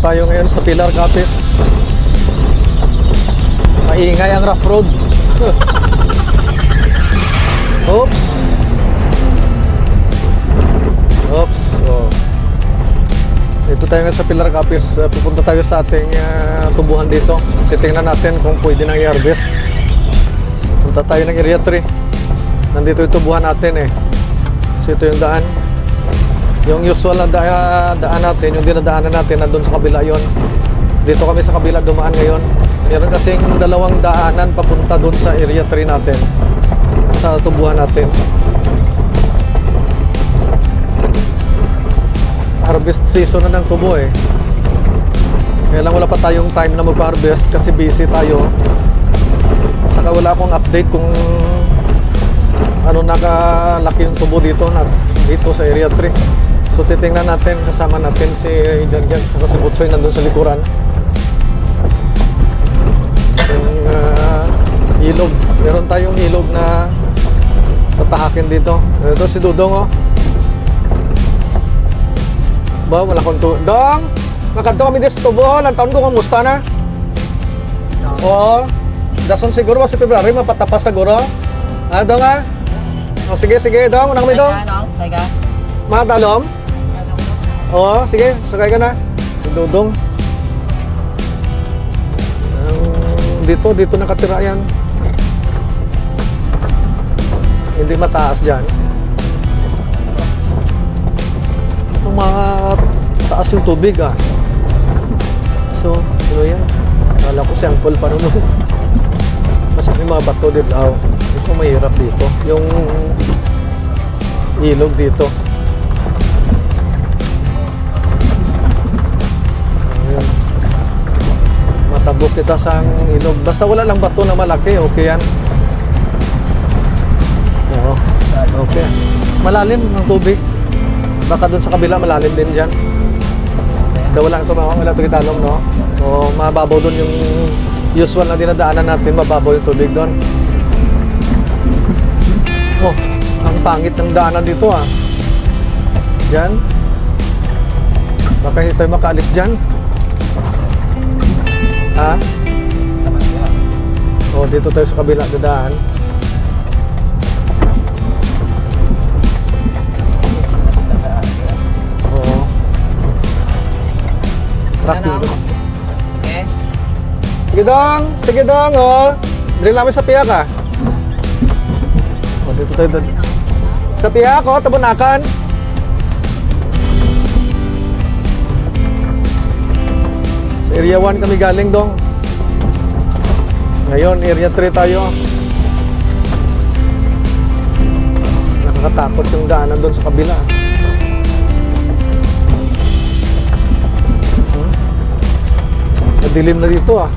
Tayo ngayon sa Pilar Capiz. Maingay ang rough road. Oops. Oops. Oh. Dito tayo ngayon sa Pilar Capiz. Uh, pupunta tayo sa ating uh, tubuhan dito. Titingnan natin kung pwede nang i-harvest. Punta tayo ng Area 3. Nandito yung tubuhan natin eh. So ito yung daan. Yung usual na da- daan natin, yung dinadaanan natin, nandun sa kabila yon. Dito kami sa kabila dumaan ngayon. Meron kasing dalawang daanan papunta doon sa area 3 natin. Sa tubuhan natin. Harvest season na ng tubo eh. Kaya lang wala pa tayong time na mag-harvest kasi busy tayo. Saka wala akong update kung ano nakalaki yung tubo dito na dito sa area 3. So titingnan natin kasama natin si Jan Jan saka si Butsoy nandun sa likuran. Yung ah, ilog, meron tayong ilog na tatahakin dito. Ito si Dudong oh. Ba, wala kong tu... Dong! Nakanto kami dito sa tubo. Lang taon ko, kumusta na? Oo. Dason siguro sa February, mapatapas na guro. Ah, dong ah? Oh, sige, sige, dong. Unang kami dong. Teka, Mga talom? Oo, sige, sakay ka na. Dudong. Um, dito, dito nakatira yan. Hindi mataas dyan. Itong mga taas yung tubig ah. So, ano yan? Kala ko sample pa nun. Kasi may mga bato dito. Oh, ito mahirap dito. Yung ilog dito. Matabok kita sa ilog. Basta wala lang bato na malaki, okay yan. Oo. Okay. Malalim ang tubig. Baka doon sa kabila malalim din dyan. Daw lang ito mga wala ito kitalong, no? O mababaw doon yung usual na dinadaanan natin, mababaw yung tubig doon. Oh, ang pangit ng daanan dito ah. Diyan. Baka hindi tayo makaalis dyan. Ha? Oh, dito tayo sa kabila dadaan. Oo. Tracking Ano? doon. Okay. Sige dong, sige dong, oh. Drill namin sa piyak ah. Oh, dito tayo doon. Sa piyak, oh, tabunakan. Area 1 kami galing dong. Ngayon, area 3 tayo. Nakakatakot yung daanan doon sa kabila. Hmm? Madilim na dito ah.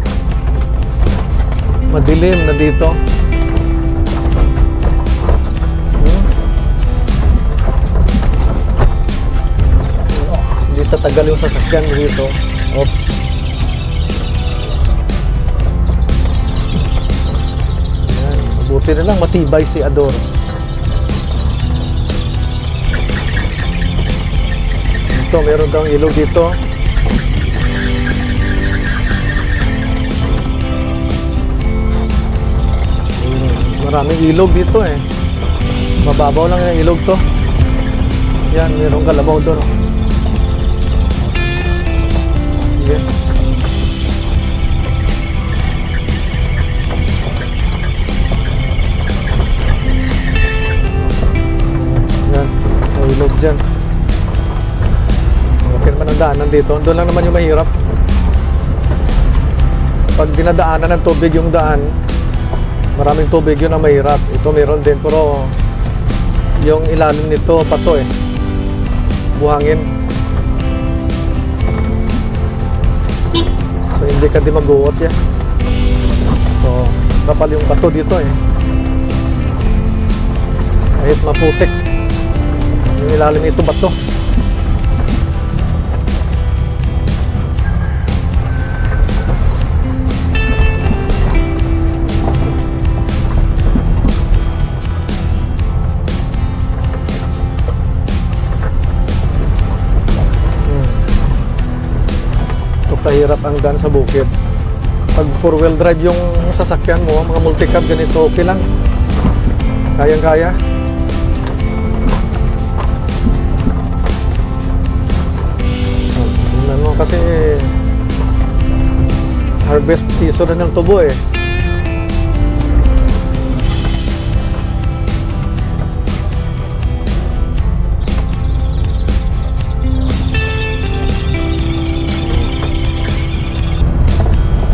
Madilim na dito. Hmm? Hindi tatagal yung sasakyan dito. Oops. Mabuti na lang matibay si Ador. Ito, meron daw ilog dito. Maraming ilog dito eh. Mababaw lang yung ilog to. Yan, mayroong kalabaw doon. Dyan. Okay naman ang daanan dito. Doon lang naman yung mahirap. Pag dinadaanan ng tubig yung daan, maraming tubig yun ang mahirap. Ito meron din pero yung ilalim nito pato eh. Buhangin. So hindi ka di mag-uot yan. So kapal yung bato dito eh. Kahit maputik. Yung ilalim nito bato. Napakahirap ang daan sa bukid. Pag four wheel drive yung sasakyan mo, mga multicab ganito, okay lang. Kayang-kaya. Mo kasi harvest season na ng tubo eh.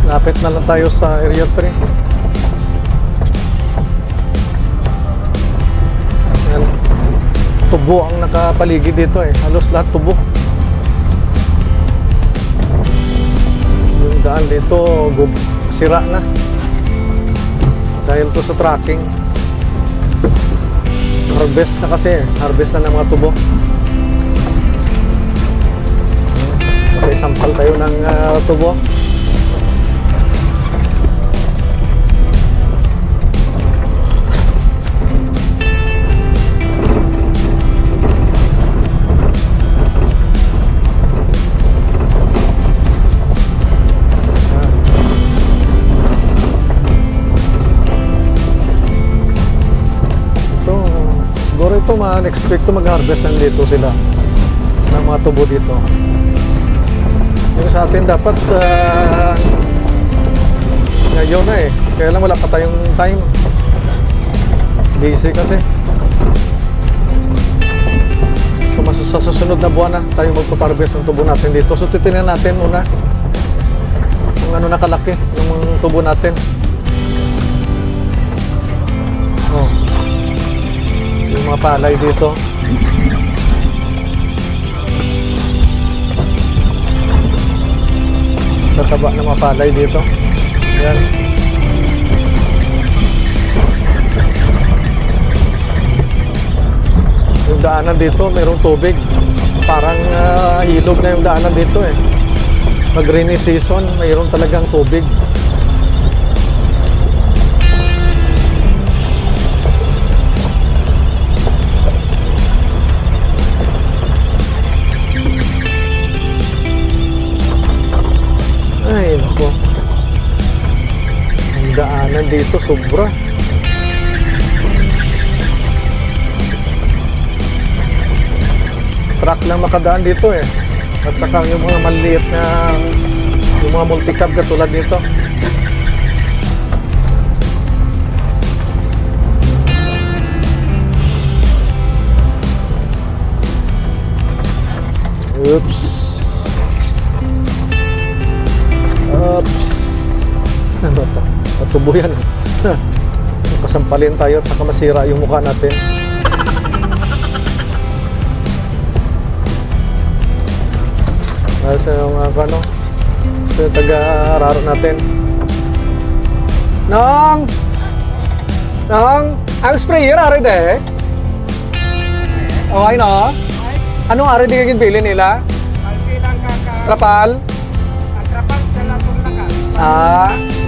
Lapit na lang tayo sa area 3. Yan. Tubo ang nakapaligid dito eh. Halos lahat tubo. Daan dito, sira na. Dahil to sa tracking. Harvest na kasi. Harvest na ng mga tubo. Okay, sampal tayo ng ah, tubo. Siguro ito ma-expect to mag-harvest ng dito sila ng mga tubo dito. Yung sa atin dapat ah, ngayon na eh. Kaya lang wala pa tayong time. Busy kasi. So mas sa susunod na buwan na tayo magpaparvest ng tubo natin dito. So titingnan natin muna kung ano nakalaki mga tubo natin. Mga palay dito. Tataba ng mga palay dito. Yan. Yung daanan dito, mayroong tubig. Parang ah, ilog na yung daanan dito eh. Pag rainy season, mayroong talagang tubig. Daanan dito, sobra. Truck lang makadaan dito eh. At saka yung mga maliit na yung mga multicab katulad nito. Oops. Oops. Ano to? Matubo yan. Kasampalin tayo at saka masira yung mukha natin. Dahil sa yung uh, ano, sa yung taga-araro natin. Nong! Nong! Ang sprayer, ari de? Okay no? Anong ari di kagin pili nila? Trapal? atrapan sa lator na ka. Ah.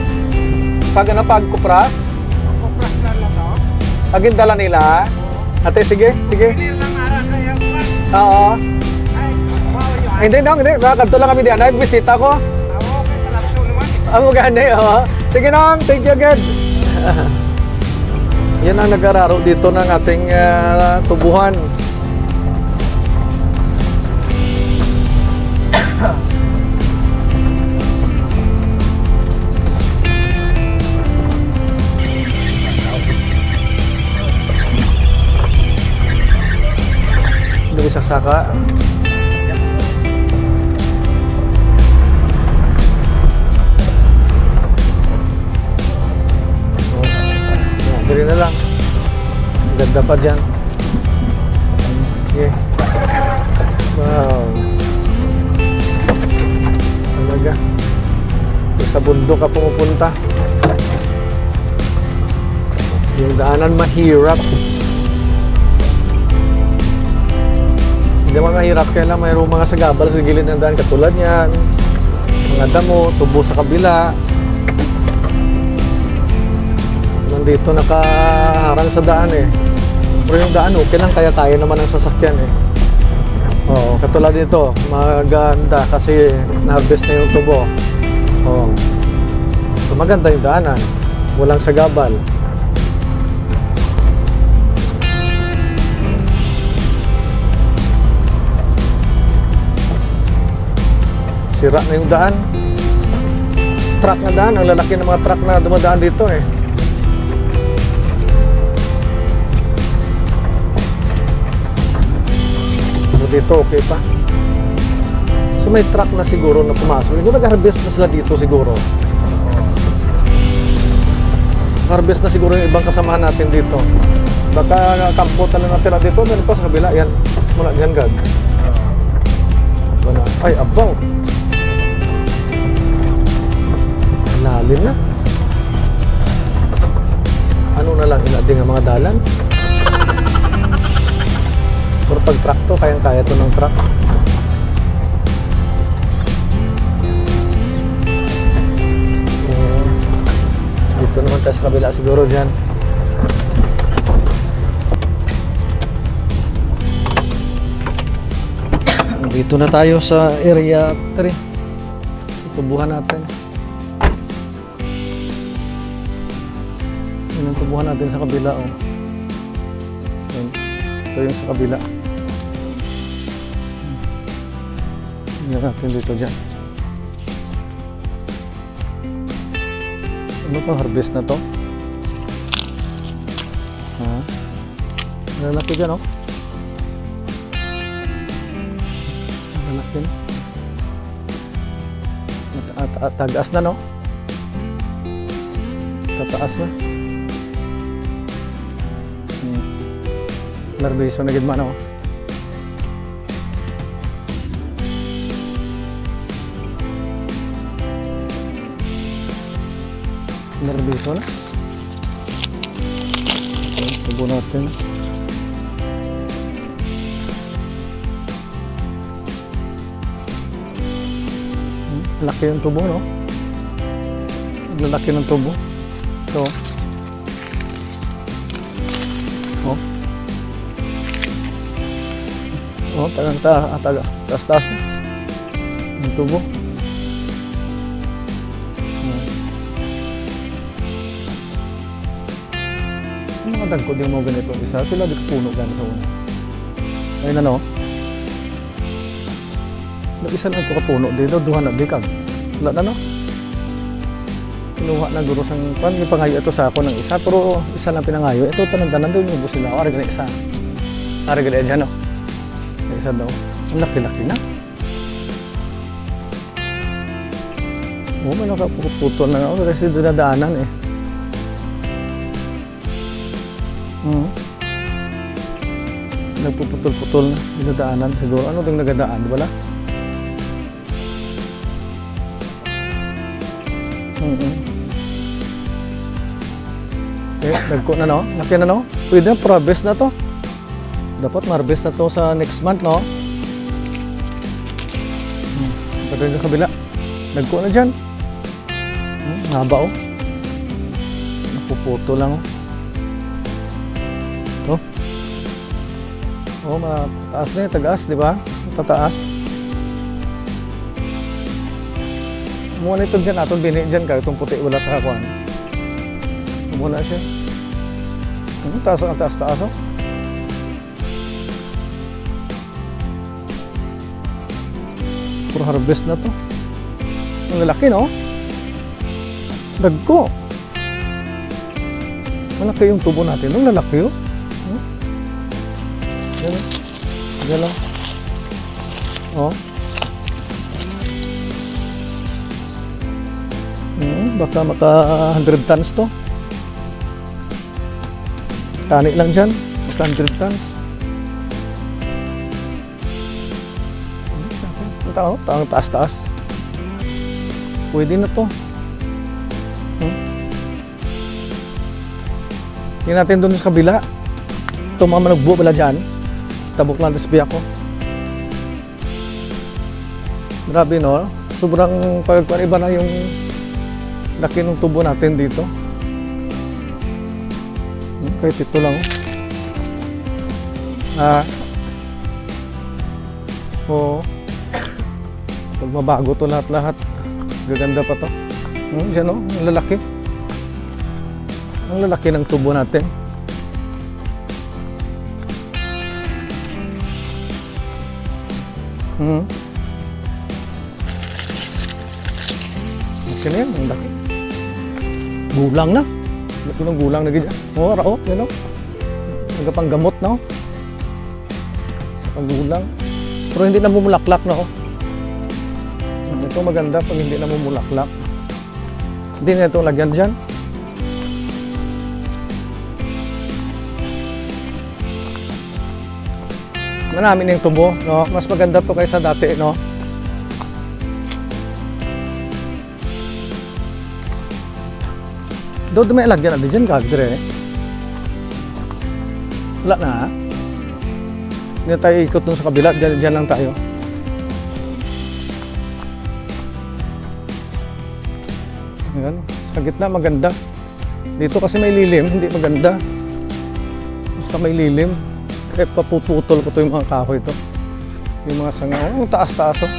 Pag ano, pag kupras? Kupras na na to. Pagin dala nila? Ate, sige, sige. Lang na. Oo. Hindi, no, hindi. Bakit lang kami diyan. Nagbisita ko. Awo kay talapso naman. eh. Ang gani, oo. Sige nang, thank you agad. Yan ang nag-araro dito ng ating ah, tubuhan. Saksaka. Dali na lang. Ang Ganda pa dyan. Wow. Talaga. Sa bundok ka pumupunta. Yung daanan mahirap. Hindi mahirap kaya lang mayroong mga sagabal sa gilid ng daan katulad yan. Mga damo, tubo sa kabila. Nandito nakaharang sa daan eh. Pero yung daan okay lang kaya kaya naman ng sasakyan eh. Oo, kat- Katulad dito, maganda kasi na-harvest na yung tubo. Oh. So maganda yung daanan. Walang sagabal. Sira na yung daan. Truck na daan. Ang lalaki ng mga truck na dumadaan dito eh. Pero dito okay pa. So may truck na siguro na pumasok. Siguro nag-harvest na sila dito siguro. Harvest na siguro yung ibang kasamahan natin dito. Baka kampo talaga natira dito. Pa sa kabila. Yan. Muna dyan gag. Ay, abaw. Lalim na. Ano na lang inading ang mga dalan? Pero pag truck to, kayang-kaya to ng truck. Eh, Dito naman tayo sa kabila siguro dyan. Dito na tayo sa area 3. Sa tubuhan natin. Tubuhan natin sa kabila. Oh. Yan. Ito yung sa kabila. Tingnan natin dito dyan. Ano pang harvest na to? Ha? Lalaki dyan, oh. Lalaki na. At, at, at, tagaas na, no? Tataas na. Larbeso na gid man, oh. Nerbiso na. Okay, tubo natin. Hmm, Laki yung tubo, no? Lalaki ng tubo. Ito. Oh. Oh, tagang ta, taga, taas taas na. Yung tubo. Hmm. Yung mga dagko din mo ganito isa, pila di puno gano'n sa una. Ayun ano? Nag-isa lang ito ka puno dito, duha na di kag. Wala na no? Kinuha na guro sang pan, may pangayo ito sa ako ng isa, pero isa lang pinangayo. Ito tanang-tanan doon yung bus nila. Ari ganun isa. Ari ganun dyan no? Isa daw. Ang laki-laki na. Oo, may nakaputol na ako kasi dinadaanan eh. Hmm. Nagpuputol-putol na. Dinadaanan siguro. Ano itong nagadaan? Wala? Mm Eh, dagko na no? Laki na no? Pwede na, harvest na to. Dapat ma-harvest na to sa next month, no? Hmm. Pati yung kabila. Dagko na dyan. Hmm, haba oh. Napuputo lang oh. Ito. Oh, mataas na yun. Tagaas, di? Tataas. Muna ito dyan. Atong bini dyan ka. Itong puti wala sa kakuan. Muna siya. Hmm, taas ang taas taas oh. Puro harvest na to. Ang lalaki no? Dagko. Malaki yung tubo natin. Ang lalaki oh. Hmm? Yan oh. Yan lang. Oh. Hmm, baka maka 100 tons to. Tani lang dyan. Maka 100 tons. Tao, taong taas-taas. Pwede na to. Hmm? Tingnan natin doon sa kabila. Ito mga managbuo pala dyan. Tabok lang tas biyak ko. Grabe no. Sobrang pagkuhan iba na yung laki ng tubo natin dito. Hmm, kahit ito lang. oh. Ah. Oo. Pag mabago to lahat-lahat, gaganda pa to. Hmm, dyan o, ang lalaki. Ang lalaki ng tubo natin. Hmm. Okay na yan, ang laki. Gulang na. Laki ng gulang na ganyan. Oo, rao, yan o. Nagapang gamot na o. Sa panggulang. Pero hindi na bumulaklak na o. Ito maganda pag hindi na bumulaklak. Hindi na ito lagyan dyan. Marami na yung tubo, no? Mas maganda to kaysa dati, no? Doon may lagyan natin dyan, kagdre. Wala na, ha? Hindi na tayo ikot dun sa kabila, dyan, dyan lang tayo. Ayan, sa gitna maganda. Dito kasi may lilim, hindi maganda. Basta may lilim. Kaya papututol ko to yung mga kahoy to. Yung mga sanga. Oh, taas-taas oh.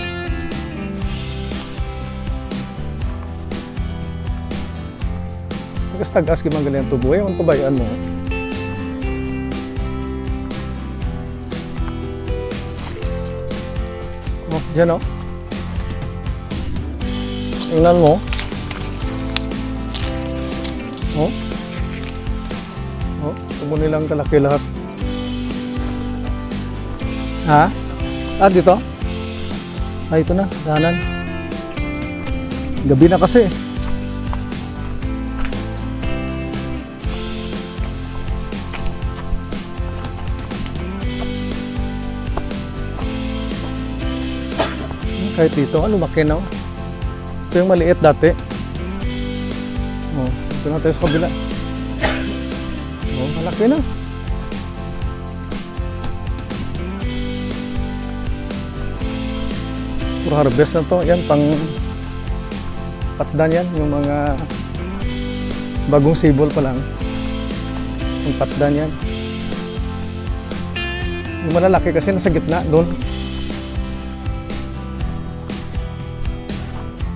Tagas tagas gimagaling ang tubo. Ewan ko ba yan mo? Oh, dyan oh. Tingnan mo. Oh. Oh, tubo nilang kalaki lahat. Ha? Ah, dito? Ah, ito na, dahanan. Gabi na kasi. Kahit dito, ah, lumaki na. oh. Ito yung maliit dati. Ito na tayo sa kabila. Oh, malaki na. Puro harvest na to. Yan, pang patdan yan. Yung mga bagong sibol pa lang. Yung patdan yan. Yung malalaki kasi nasa gitna doon.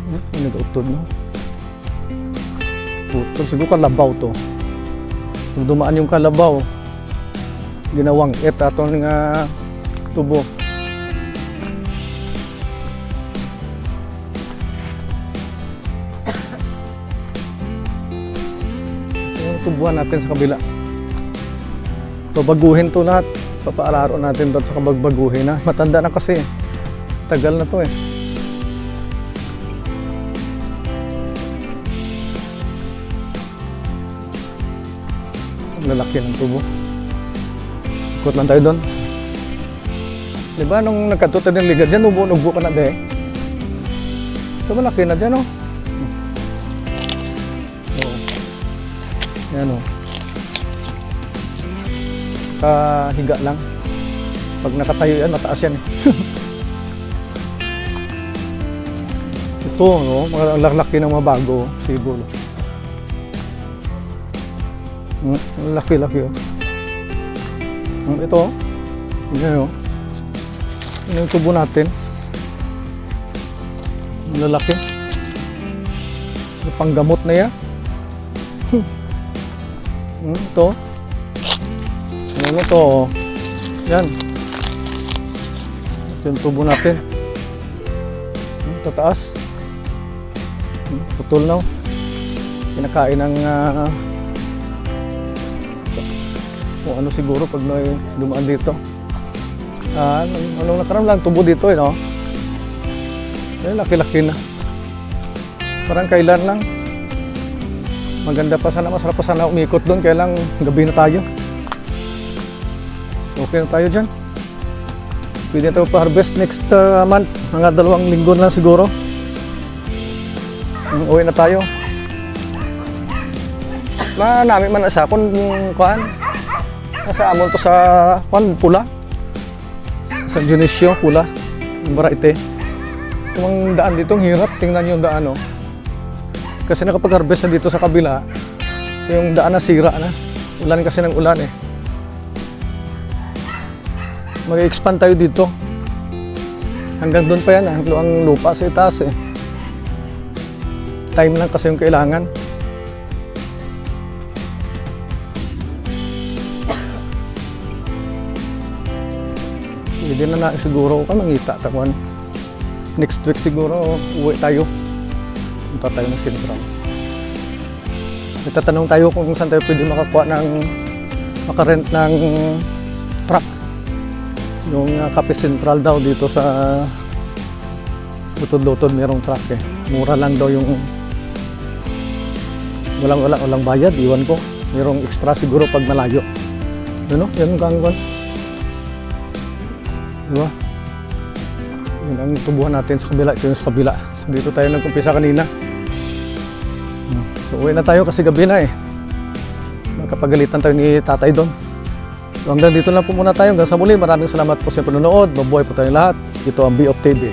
Hmm, Ano nag-utod no? Utod. Siguro kalabaw to. Kung dumaan yung kalabaw, ginawang it atong nga tubo. yung tubuhan natin sa kabila. Babaguhin to lahat. Papaalaro natin to sa kabagbaguhin na. Matanda na kasi. Tagal na to eh. Lalaki ng tubo. Ikot lang tayo doon. Di ba nung nagkatuta ng liga dyan, ubo-ubo ka na de. Ito malaki na dyan oh. Oo. Yan o. Kahiga lang. Pag nakatayo yan, mataas yan eh. Ito, no? Mga lalaki ng mga bago, sibol. Mm, ang laki-laki oh. Mm, ito, oh. Yan oh. Yan yung tubo natin. Ang lalaki. Yung panggamot na yan. Hmm, ito. Ano to? oh. Yan. Ito yung tubo natin. Hmm, tataas. Hmm, putol na. oh. Kinakain ng ah, kung ano siguro pag may dumaan dito. Ah, anong, anong nakaram lang tubo dito eh, no? Eh, laki-laki na. Parang kailan lang. Maganda pa sana, masarap pa sana umikot doon, kaya lang gabi na tayo. So, okay na tayo dyan. Pwede na tayo pa-harvest next uh, month, mga dalawang linggo na siguro. Mm, Uwi na tayo. Na namin man na siya kung kuhan. Nasa amon to sa kuhan, pula. Sa Dionisio, pula. Yung Baraite. Yung daan dito, ang hirap. Tingnan yung daan, oh. Kasi nakapag-harvest na dito sa kabila, so yung daan na sira na. Ulan kasi ng ulan eh. Mag-expand tayo dito. Hanggang doon pa yan, ang, ang lupa sa itaas eh. Time lang kasi yung kailangan. Hindi na na siguro ka mangita takuan. Next week siguro uwi tayo. Punta tayo ng Sintram. Itatanong tayo kung saan tayo pwede makakuha ng makarent ng truck. Yung uh, Cape Central daw dito sa Lutod-lutod merong truck eh. Mura lang daw yung walang wala walang bayad, iwan ko. Merong extra siguro pag malayo. Yun no? Yan ang kangkon. Diba? Yun ang tubuhan natin sa kabila. Ito yung sa kabila. So, dito tayo nagkumpisa kanina. So uwi na tayo kasi gabi na eh. Magkapagalitan tayo ni tatay doon. So hanggang dito lang po muna tayo. Hanggang sa muli, maraming salamat po sa panonood. Mabuhay po tayong lahat. Ito ang B of TV.